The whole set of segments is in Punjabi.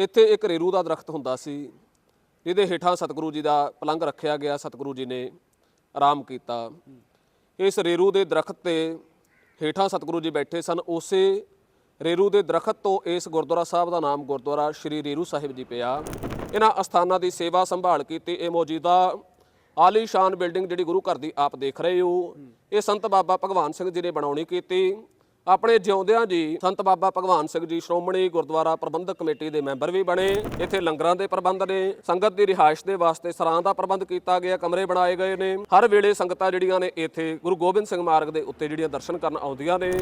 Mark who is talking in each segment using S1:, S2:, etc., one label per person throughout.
S1: ਇੱਥੇ ਇੱਕ ਰੇਰੂ ਦਾ ਦਰਖਤ ਹੁੰਦਾ ਸੀ, ਜਿਹਦੇ ਹੇਠਾਂ ਸਤਿਗੁਰੂ ਜੀ ਦਾ ਪਲੰਘ ਰੱਖਿਆ ਗਿਆ, ਸਤਿਗੁਰੂ ਜੀ ਨੇ ਆਰਾਮ ਕੀਤਾ। ਇਸ ਰੇਰੂ ਦੇ ਦਰਖਤ ਤੇ ਹੇਠਾਂ ਸਤਿਗੁਰੂ ਜੀ ਬੈਠੇ ਸਨ। ਉਸੇ ਰੇਰੂ ਦੇ ਦਰਖਤ ਤੋਂ ਇਸ ਗੁਰਦੁਆਰਾ ਸਾਹਿਬ ਦਾ ਨਾਮ ਗੁਰਦੁਆਰਾ ਸ਼੍ਰੀ ਰੇਰੂ ਸਾਹਿਬ ਜੀ ਪਿਆ। ਇਹਨਾਂ ਅਸਥਾਨਾਂ ਦੀ ਸੇਵਾ ਸੰਭਾਲ ਕੀਤੀ। ਇਹ ਮੌਜੂਦਾ ਆਲੀਸ਼ਾਨ ਬਿਲਡਿੰਗ ਜਿਹੜੀ ਗੁਰੂ ਘਰ ਦੀ ਆਪ ਦੇਖ ਰਹੇ ਹੋ, ਇਹ ਸੰਤ ਬਾਬਾ ਭਗਵਾਨ ਸਿੰਘ ਜੀ ਨੇ ਬਣਾਉਣੀ ਕੀਤੀ। ਆਪਣੇ ਜਿਉਂਦਿਆਂ ਜੀ ਸੰਤ ਬਾਬਾ ਭਗਵਾਨ ਸਿੰਘ ਜੀ ਸ਼੍ਰੋਮਣੀ ਗੁਰਦੁਆਰਾ ਪ੍ਰਬੰਧਕ ਕਮੇਟੀ ਦੇ ਮੈਂਬਰ ਵੀ ਬਣੇ, ਇੱਥੇ ਲੰਗਰਾਂ ਦੇ ਪ੍ਰਬੰਧ ਨੇ, ਸੰਗਤ ਦੀ ਰਿਹਾਇਸ਼ ਦੇ ਵਾਸਤੇ ਸਰਾਂ ਦਾ ਪ੍ਰਬੰਧ ਕੀਤਾ ਗਿਆ, ਕਮਰੇ ਬਣਾਏ ਗਏ ਨੇ। ਹਰ ਵੇਲੇ ਸੰਗਤਾਂ ਜਿਹੜੀਆਂ ਨੇ ਇੱਥੇ ਗੁਰੂ ਗੋਬਿੰਦ ਸਿੰਘ ਮਾਰਗ ਦੇ ਉੱਤੇ ਜਿਹੜੀਆਂ ਦਰਸ਼ਨ ਕਰਨ ਆਉਂਦੀਆਂ ਨੇ।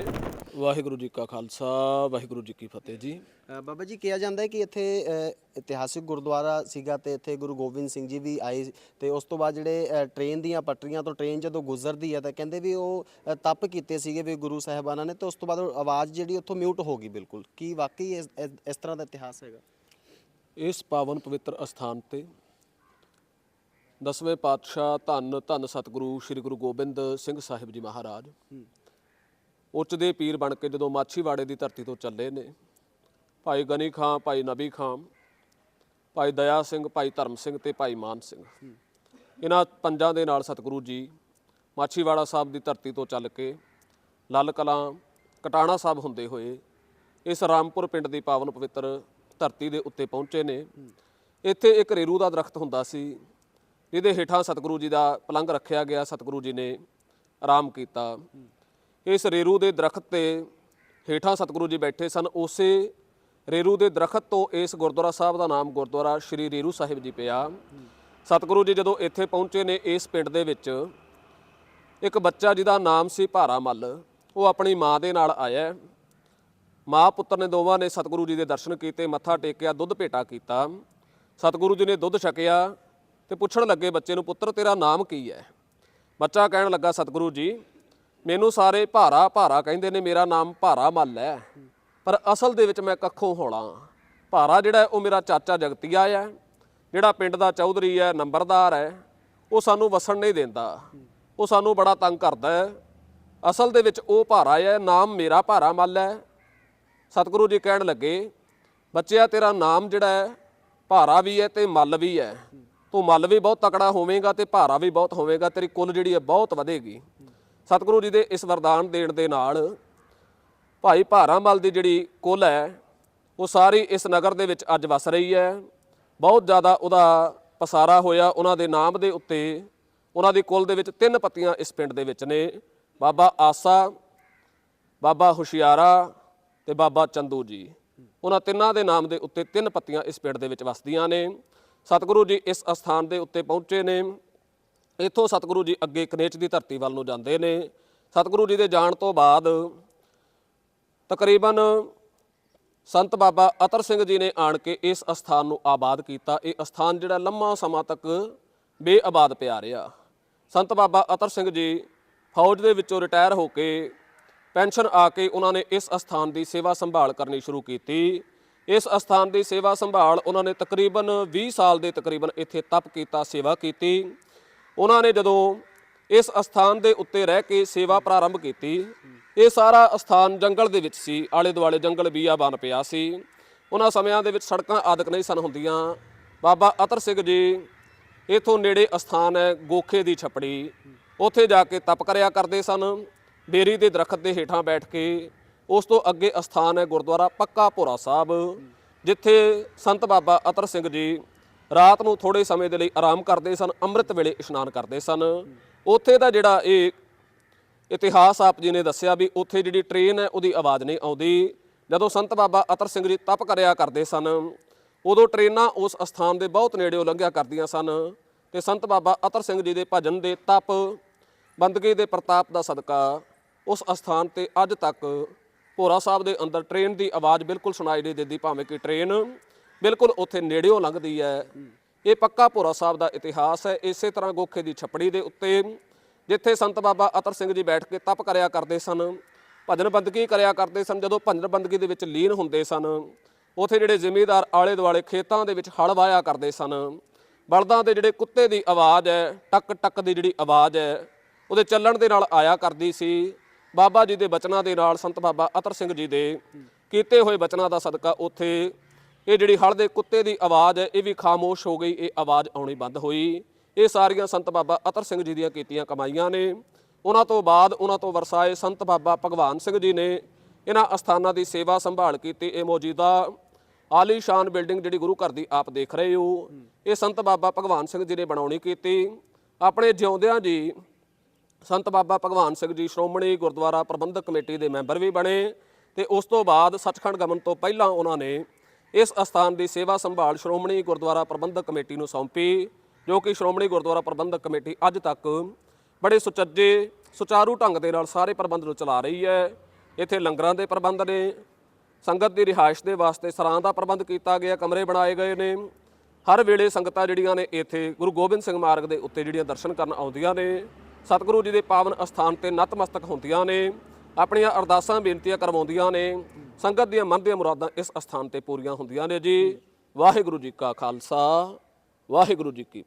S1: ਵਾਹਿਗੁਰੂ ਜੀ ਕਾ ਖਾਲਸਾ ਵਾਹਿਗੁਰੂ ਜੀ ਕੀ ਫਤਿਹ ਜੀ।
S2: ਅ, ਬਾਬਾ ਜੀ ਕਿਹਾ ਜਾਂਦਾ ਹੈ ਕਿ ਇੱਥੇ ਅ, ਇਤਿਹਾਸਿਕ ਗੁਰਦੁਆਰਾ ਸੀਗਾ ਤੇ ਇੱਥੇ ਗੁਰੂ ਗੋਬਿੰਦ ਸਿੰਘ ਜੀ ਵੀ ਆਏ ਤੇ ਉਸ ਤੋਂ ਬਾਅਦ ਜਿਹੜੇ ਅ, ਟ੍ਰੇਨ ਦੀਆਂ ਪਟਰੀਆਂ ਤੋਂ ਟ੍ਰੇਨ ਜਦੋਂ ਗੁਜ਼ਰਦੀ ਹੈ ਤਾਂ ਕਹਿੰਦੇ ਵੀ ਉਹ ਅ, ਤਪ ਕੀਤੇ ਸੀਗੇ ਵੀ ਗੁਰੂ ਸਾਹਿਬਾਨਾਂ ਨੇ ਤੇ ਉਸ ਤੋਂ ਬਾਅਦ ਉਹ ਆਵਾਜ਼ ਜਿਹੜੀ ਉੱਥੋਂ ਮਿਊਟ ਹੋ ਗਈ ਬਿਲਕੁਲ। ਕੀ ਵਾਕਈ ਇਸ ਇਸ- ਇਸ ਤਰ੍ਹਾਂ ਦਾ ਇਤਿਹਾਸ ਹੈਗਾ?
S1: ਇਸ ਪਾਵਨ ਪਵਿੱਤਰ ਅਸਥਾਨ ਤੇ ਦਸਵੇਂ ਪਾਤਸ਼ਾਹ ਧੰਨ ਧੰਨ ਸਤਿਗੁਰੂ ਸ੍ਰੀ ਗੁਰੂ ਗੋਬਿੰਦ ਸਿੰਘ ਸਾਹਿਬ ਜੀ ਮਹਾਰਾਜ ਉੱਚ ਦੇ ਪੀਰ ਬਣ ਕੇ ਜਦੋਂ ਮਾਛੀਵਾੜੇ ਦੀ ਧਰਤੀ ਤੋਂ ਚੱਲੇ ਨੇ, ਭਾਈ ਗਨੀ ਖਾਂ, ਭਾਈ ਨਬੀ ਖਾਂ, ਭਾਈ ਦਇਆ ਸਿੰਘ, ਭਾਈ ਧਰਮ ਸਿੰਘ ਤੇ ਭਾਈ ਮਾਨ ਸਿੰਘ। ਇਹਨਾਂ ਪੰਜਾਂ ਦੇ ਨਾਲ ਸਤਿਗੁਰੂ ਜੀ ਮਾਛੀਵਾੜਾ ਸਾਹਿਬ ਦੀ ਧਰਤੀ ਤੋਂ ਚੱਲ ਕੇ ਲੱਲ ਕਲਾਂ, ਕਟਾਣਾ ਸਾਹਿਬ ਹੁੰਦੇ ਹੋਏ ਇਸ ਰਾਮਪੁਰ ਪਿੰਡ ਦੀ ਪਾਵਨ ਪਵਿੱਤਰ ਧਰਤੀ ਦੇ ਉੱਤੇ ਪਹੁੰਚੇ ਨੇ। ਇੱਥੇ ਇੱਕ ਰੇਰੂ ਦਾ ਦਰਖਤ ਹੁੰਦਾ ਸੀ, ਜਿਹਦੇ ਹੇਠਾਂ ਸਤਿਗੁਰੂ ਜੀ ਦਾ ਪਲੰਘ ਰੱਖਿਆ ਗਿਆ। ਸਤਿਗੁਰੂ ਜੀ ਨੇ ਆਰਾਮ ਕੀਤਾ। ਇਸ ਰੇਰੂ ਦੇ ਦਰਖਤ ਤੇ ਹੇਠਾਂ ਸਤਿਗੁਰੂ ਜੀ ਬੈਠੇ ਸਨ। ਉਸੇ ਰੇਰੂ ਦੇ ਦਰਖਤ ਤੋਂ ਇਸ ਗੁਰਦੁਆਰਾ ਸਾਹਿਬ ਦਾ ਨਾਮ ਗੁਰਦੁਆਰਾ ਸ਼੍ਰੀ ਰੇਰੂ ਸਾਹਿਬ ਜੀ ਪਿਆ। ਸਤਿਗੁਰੂ ਜੀ ਜਦੋਂ ਇੱਥੇ ਪਹੁੰਚੇ ਨੇ ਇਸ ਪਿੰਡ ਦੇ ਵਿੱਚ, ਇੱਕ ਬੱਚਾ ਜਿਹਦਾ ਨਾਮ ਸੀ ਭਾਰਾ ਮੱਲ, ਉਹ ਆਪਣੀ ਮਾਂ ਦੇ ਨਾਲ ਆਇਆ। ਮਾਂ ਪੁੱਤਰ ਨੇ ਦੋਵਾਂ ਨੇ ਸਤਿਗੁਰੂ ਜੀ ਦੇ ਦਰਸ਼ਨ ਕੀਤੇ, ਮੱਥਾ ਟੇਕਿਆ, ਦੁੱਧ ਭੇਟਾ ਕੀਤਾ। ਸਤਿਗੁਰੂ ਜੀ ਨੇ ਦੁੱਧ ਛਕਿਆ ਤੇ ਪੁੱਛਣ ਲੱਗੇ ਬੱਚੇ ਨੂੰ, ਪੁੱਤਰ, ਤੇਰਾ ਨਾਮ ਕੀ ਹੈ? ਬੱਚਾ ਕਹਿਣ ਲੱਗਾ, ਸਤਿਗੁਰੂ ਜੀ ਮੈਨੂੰ ਸਾਰੇ ਭਾਰਾ ਭਾਰਾ ਕਹਿੰਦੇ ਨੇ, ਮੇਰਾ ਨਾਮ ਭਾਰਾ ਮੱਲ ਹੈ। ਪਰ ਅਸਲ ਦੇ ਵਿੱਚ ਮੈਂ ਕੱਖੋਂ ਹੋਣਾ ਭਾਰਾ ਜਿਹੜਾ ਉਹ ਮੇਰਾ ਚਾਚਾ ਜਗਤੀਆ ਹੈ। ਜਿਹੜਾ ਪਿੰਡ ਦਾ ਚੌਧਰੀ ਹੈ, ਨੰਬਰਦਾਰ ਹੈ, ਉਹ ਸਾਨੂੰ ਵਸਣ ਨਹੀਂ ਦਿੰਦਾ। ਉਹ ਸਾਨੂੰ ਬੜਾ ਤੰਗ ਕਰਦਾ ਹੈ। ਅਸਲ ਦੇ ਵਿੱਚ ਉਹ ਭਾਰਾ ਹੈ, ਨਾਮ ਮੇਰਾ ਭਾਰਾ ਮੱਲ ਹੈ। ਸਤਿਗੁਰੂ ਜੀ ਕਹਿਣ ਲੱਗੇ, ਬੱਚਿਆ, ਤੇਰਾ ਨਾਮ ਜਿਹੜਾ ਹੈ, ਭਾਰਾ ਵੀ ਹੈ ਤੇ ਮੱਲ ਵੀ ਹੈ। ਤੂੰ ਮੱਲ ਵੀ ਬਹੁਤ ਤਕੜਾ ਹੋਵੇਂਗਾ ਤੇ ਭਾਰਾ ਵੀ ਬਹੁਤ ਹੋਵੇਗਾ। ਤੇਰੀ ਕੁੱਲ ਜਿਹੜੀ ਹੈ, ਬਹੁਤ ਵਧੇਗੀ। ਸਤਿਗੁਰੂ ਜੀ ਦੇ ਇਸ ਵਰਦਾਨ ਦੇਣ ਦੇ ਨਾਲ ਭਾਈ ਭਾਰਾ ਮੱਲ ਦੀ ਜਿਹੜੀ ਕੁੱਲ ਹੈ, ਉਹ ਸਾਰੀ ਇਸ ਨਗਰ ਦੇ ਵਿੱਚ ਅੱਜ ਵਸ ਰਹੀ ਹੈ। ਬਹੁਤ ਜ਼ਿਆਦਾ ਉਹਦਾ ਪਸਾਰਾ ਹੋਇਆ, ਉਹਨਾਂ ਦੇ ਨਾਮ ਦੇ ਉੱਤੇ। ਉਹਨਾਂ ਦੀ ਕੁੱਲ ਦੇ ਵਿੱਚ ਤਿੰਨ ਪੱਤੀਆਂ ਇਸ ਪਿੰਡ ਦੇ ਵਿੱਚ ਨੇ। ਬਾਬਾ ਆਸਾ, ਬਾਬਾ ਹੁਸ਼ਿਆਰਾ ਤੇ ਬਾਬਾ ਚੰਦੂ ਜੀ। ਉਹਨਾਂ ਤਿੰਨਾਂ ਦੇ ਨਾਮ ਦੇ ਉੱਤੇ ਤਿੰਨ ਪੱਤੀਆਂ ਇਸ ਪਿੰਡ ਦੇ ਵਿੱਚ ਵਸਦੀਆਂ ਨੇ। ਸਤਿਗੁਰੂ ਜੀ ਇਸ ਅਸਥਾਨ ਦੇ ਉੱਤੇ ਪਹੁੰਚੇ ਨੇ। ਇੱਥੋਂ ਸਤਿਗੁਰੂ ਜੀ ਅੱਗੇ ਕਨੇਚ ਦੀ ਧਰਤੀ ਵੱਲ ਨੂੰ ਜਾਂਦੇ ਨੇ। ਸਤਿਗੁਰੂ ਜੀ ਦੇ ਜਾਣ ਤੋਂ ਬਾਅਦ ਤਕਰੀਬਨ ਸੰਤ ਬਾਬਾ ਅਤਰ ਸਿੰਘ ਜੀ ਨੇ ਆਣ ਕੇ ਇਸ ਅਸਥਾਨ ਨੂੰ ਆਬਾਦ ਕੀਤਾ। ਇਹ ਅਸਥਾਨ ਜਿਹੜਾ ਲੰਮਾ ਸਮਾਂ ਤੱਕ ਬੇਆਬਾਦ ਪਿਆ ਰਿਹਾ। ਸੰਤ ਬਾਬਾ ਅਤਰ ਸਿੰਘ ਜੀ ਫੌਜ ਦੇ ਵਿੱਚੋਂ ਰਿਟਾਇਰ ਹੋ ਕੇ ਪੈਨਸ਼ਨ ਆ ਕੇ ਉਹਨਾਂ ਨੇ ਇਸ ਅਸਥਾਨ ਦੀ ਸੇਵਾ ਸੰਭਾਲ ਕਰਨੀ ਸ਼ੁਰੂ ਕੀਤੀ। ਇਸ ਅਸਥਾਨ ਦੀ ਸੇਵਾ ਸੰਭਾਲ ਉਹਨਾਂ ਨੇ ਤਕਰੀਬਨ 20 ਸਾਲ ਦੇ ਤਕਰੀਬਨ ਇੱਥੇ ਤਪ ਕੀਤਾ, ਸੇਵਾ ਕੀਤੀ। ਉਹਨਾਂ ਨੇ ਜਦੋਂ ਇਸ ਅਸਥਾਨ ਦੇ ਉੱਤੇ ਰਹਿ ਕੇ ਸੇਵਾ ਪ੍ਰਾਰੰਭ ਕੀਤੀ, ਇਹ ਸਾਰਾ ਅਸਥਾਨ ਜੰਗਲ ਦੇ ਵਿੱਚ ਸੀ ਆਲੇ ਦੁਆਲੇ ਜੰਗਲ ਬੀਆ ਬਣ ਪਿਆ ਸੀ। ਉਹਨਾਂ ਸਮਿਆਂ ਦੇ ਵਿੱਚ ਸੜਕਾਂ ਆਦਿਕ ਨਹੀਂ ਸਨ ਹੁੰਦੀਆਂ। ਬਾਬਾ ਅਤਰ ਸਿੰਘ ਜੀ ਇਥੋਂ ਨੇੜੇ ਅਸਥਾਨ ਹੈ, ਗੋਖੇ ਦੀ ਛਪੜੀ। ਉੱਥੇ ਜਾ ਕੇ ਤਪ ਕਰਿਆ ਕਰਦੇ ਸਨ। ਬੇਰੀ ਦੇ ਦਰਖਤ ਦੇ ਹੇਠਾਂ ਬੈਠ ਕੇ ਉਸ ਤੋਂ ਅੱਗੇ ਅਸਥਾਨ ਹੈ ਗੁਰਦੁਆਰਾ ਪੱਕਾ ਭੋਰਾ ਸਾਹਿਬ, ਜਿੱਥੇ ਸੰਤ ਬਾਬਾ ਅਤਰ ਸਿੰਘ ਜੀ ਰਾਤ ਨੂੰ ਥੋੜੇ ਸਮੇਂ ਦੇ ਲਈ ਆਰਾਮ ਕਰਦੇ ਸਨ, ਅੰਮ੍ਰਿਤ ਵੇਲੇ ਇਸ਼ਨਾਨ ਕਰਦੇ ਸਨ। ਉੱਥੇ ਦਾ ਜਿਹੜਾ ਇਹ ਇਤਿਹਾਸ ਆਪ ਜੀ ਨੇ ਦੱਸਿਆ ਵੀ ਉੱਥੇ ਜਿਹੜੀ ਟ੍ਰੇਨ ਹੈ, ਉਹਦੀ ਆਵਾਜ਼ ਨਹੀਂ ਆਉਂਦੀ। ਜਦੋਂ ਸੰਤ ਬਾਬਾ ਅਤਰ ਸਿੰਘ ਜੀ ਤਪ ਕਰਿਆ ਕਰਦੇ ਸਨ, ਉਦੋਂ ਟ੍ਰੇਨਾਂ ਉਸ ਅਸਥਾਨ ਦੇ ਬਹੁਤ ਨੇੜਿਓਂ ਲੰਘਿਆ ਕਰਦੀਆਂ ਸਨ ਤੇ ਸੰਤ ਬਾਬਾ ਅਤਰ ਸਿੰਘ ਜੀ ਦੇ ਭਜਨ ਦੇ ਤਪ, ਬੰਦਗੀ ਦੇ ਪ੍ਰਤਾਪ ਦਾ ਸਦਕਾ ਉਸ ਅਸਥਾਨ ਤੇ ਅੱਜ ਤੱਕ ਭੋਰਾ ਸਾਹਿਬ ਦੇ ਅੰਦਰ ਟ੍ਰੇਨ ਦੀ ਆਵਾਜ਼ ਬਿਲਕੁਲ ਸੁਣਾਈ ਨਹੀਂ ਦਿੰਦੀ, ਭਾਵੇਂ ਕਿ ਟ੍ਰੇਨ ਬਿਲਕੁਲ ਉੱਥੇ ਨੇੜਿਓਂ ਲੰਘਦੀ ਹੈ। ਇਹ ਪੱਕਾ ਭੋਰਾ ਸਾਹਿਬ ਦਾ ਇਤਿਹਾਸ ਹੈ। ਇਸੇ ਤਰ੍ਹਾਂ ਗੋਖੇ ਦੀ ਛਪੜੀ ਦੇ ਉੱਤੇ ਜਿੱਥੇ ਸੰਤ ਬਾਬਾ ਅਤਰ ਸਿੰਘ ਜੀ ਬੈਠ ਕੇ ਤਪ ਕਰਿਆ ਕਰਦੇ ਸਨ, ਭਜਨ ਬੰਦਗੀ ਕਰਿਆ ਕਰਦੇ ਸਨ, ਜਦੋਂ ਭਜਨ ਬੰਦਗੀ ਦੇ ਵਿੱਚ ਲੀਨ ਹੁੰਦੇ ਸਨ, ਉਥੇ ਜਿਹੜੇ ਜ਼ਿਮੀਦਾਰ ਆਲੇ ਦੁਆਲੇ ਖੇਤਾਂ ਦੇ ਵਿੱਚ ਹਲ ਵਾਇਆ ਕਰਦੇ ਸਨ, ਬਲਦਾਂ ਦੇ ਜਿਹੜੇ ਕੁੱਤੇ ਦੀ ਆਵਾਜ਼ ਹੈ ਟਕ ਟਕ ਦੀ ਜਿਹੜੀ ਆਵਾਜ਼ ਹੈ, ਉਹਦੇ ਚੱਲਣ ਦੇ ਨਾਲ ਆਇਆ ਕਰਦੀ ਸੀ। ਬਾਬਾ ਜੀ ਦੇ ਬਚਨਾਂ ਦੇ ਨਾਲ ਸੰਤ ਬਾਬਾ ਅਤਰ ਸਿੰਘ ਜੀ ਦੇ ਕੀਤੇ ਹੋਏ ਬਚਨਾਂ ਦਾ ਸਦਕਾ ਉੱਥੇ ਇਹ ਜਿਹੜੀ ਹਲ ਦੇ ਕੁੱਤੇ ਦੀ ਆਵਾਜ਼ ਹੈ, ਇਹ ਵੀ ਖਾਮੋਸ਼ ਹੋ ਗਈ, ਇਹ ਆਵਾਜ਼ ਆਉਣੀ ਬੰਦ ਹੋਈ। ਇਹ ਸਾਰੀਆਂ ਸੰਤ ਬਾਬਾ ਅਤਰ ਸਿੰਘ ਜੀ ਦੀਆਂ ਕੀਤੀਆਂ ਕਮਾਈਆਂ ਨੇ। ਉਹਨਾਂ ਤੋਂ ਬਾਅਦ ਉਹਨਾਂ ਤੋਂ ਵਰਸਾਏ ਸੰਤ ਬਾਬਾ ਭਗਵਾਨ ਸਿੰਘ ਜੀ ਨੇ ਇਹਨਾਂ ਅਸਥਾਨਾਂ ਦੀ ਸੇਵਾ ਸੰਭਾਲ ਕੀਤੀ। ਇਹ ਮੌਜੂਦਾ ਆਲੀਸ਼ਾਨ ਬਿਲਡਿੰਗ ਜਿਹੜੀ ਗੁਰੂ ਘਰ ਦੀ ਆਪ ਦੇਖ ਰਹੇ ਹੋ, ਇਹ ਸੰਤ ਬਾਬਾ ਭਗਵਾਨ ਸਿੰਘ ਜੀ ਨੇ ਬਣਾਉਣੀ ਕੀਤੀ। ਆਪਣੇ ਜਿਉਂਦਿਆਂ ਜੀ ਸੰਤ ਬਾਬਾ ਭਗਵਾਨ ਸਿੰਘ ਜੀ ਸ਼੍ਰੋਮਣੀ ਗੁਰਦੁਆਰਾ ਪ੍ਰਬੰਧਕ ਕਮੇਟੀ ਦੇ ਮੈਂਬਰ ਵੀ ਬਣੇ ਤੇ ਉਸ ਤੋਂ ਬਾਅਦ ਸੱਚਖੰਡ ਗਮਨ ਤੋਂ ਪਹਿਲਾਂ ਉਹਨਾਂ ਨੇ ਇਸ ਅਸਥਾਨ ਦੀ ਸੇਵਾ ਸੰਭਾਲ ਸ਼੍ਰੋਮਣੀ ਗੁਰਦੁਆਰਾ ਪ੍ਰਬੰਧਕ ਕਮੇਟੀ ਨੂੰ ਸੌਂਪੀ, ਜੋ ਕਿ ਸ਼੍ਰੋਮਣੀ ਗੁਰਦੁਆਰਾ ਪ੍ਰਬੰਧਕ ਕਮੇਟੀ ਅੱਜ ਤੱਕ ਬੜੇ ਸੁਚੱਜੇ, ਸੁਚਾਰੂ ਢੰਗ ਦੇ ਨਾਲ ਸਾਰੇ ਪ੍ਰਬੰਧ ਨੂੰ ਚਲਾ ਰਹੀ ਹੈ। ਇੱਥੇ ਲੰਗਰਾਂ ਦੇ ਪ੍ਰਬੰਧ ਨੇ, ਸੰਗਤ ਦੀ ਰਿਹਾਇਸ਼ ਦੇ ਵਾਸਤੇ ਸਰਾਂ ਦਾ ਪ੍ਰਬੰਧ ਕੀਤਾ ਗਿਆ, ਕਮਰੇ ਬਣਾਏ ਗਏ ਨੇ। ਹਰ ਵੇਲੇ ਸੰਗਤਾਂ ਜਿਹੜੀਆਂ ਨੇ ਇੱਥੇ ਗੁਰੂ ਗੋਬਿੰਦ ਸਿੰਘ ਮਾਰਗ ਦੇ ਉੱਤੇ ਜਿਹੜੀਆਂ ਦਰਸ਼ਨ ਕਰਨ ਆਉਂਦੀਆਂ ਨੇ, ਸਤਿਗੁਰੂ ਜੀ ਦੇ ਪਾਵਨ ਅਸਥਾਨ ਤੇ ਨਤਮਸਤਕ ਹੁੰਦੀਆਂ ਨੇ। ਆਪਣੀਆਂ ਅਰਦਾਸਾਂ ਬੇਨਤੀਆਂ ਕਰਵਾਉਂਦੀਆਂ ਨੇ, ਸੰਗਤ ਦੀਆਂ ਮਨ ਦੀਆਂ ਮੁਰਾਦਾਂ ਇਸ ਅਸਥਾਨ ਤੇ ਪੂਰੀਆਂ ਹੁੰਦੀਆਂ ਨੇ ਜੀ। ਵਾਹਿਗੁਰੂ ਜੀ ਕਾ ਖਾਲਸਾ, ਵਾਹਿਗੁਰੂ ਜੀ ਕੀ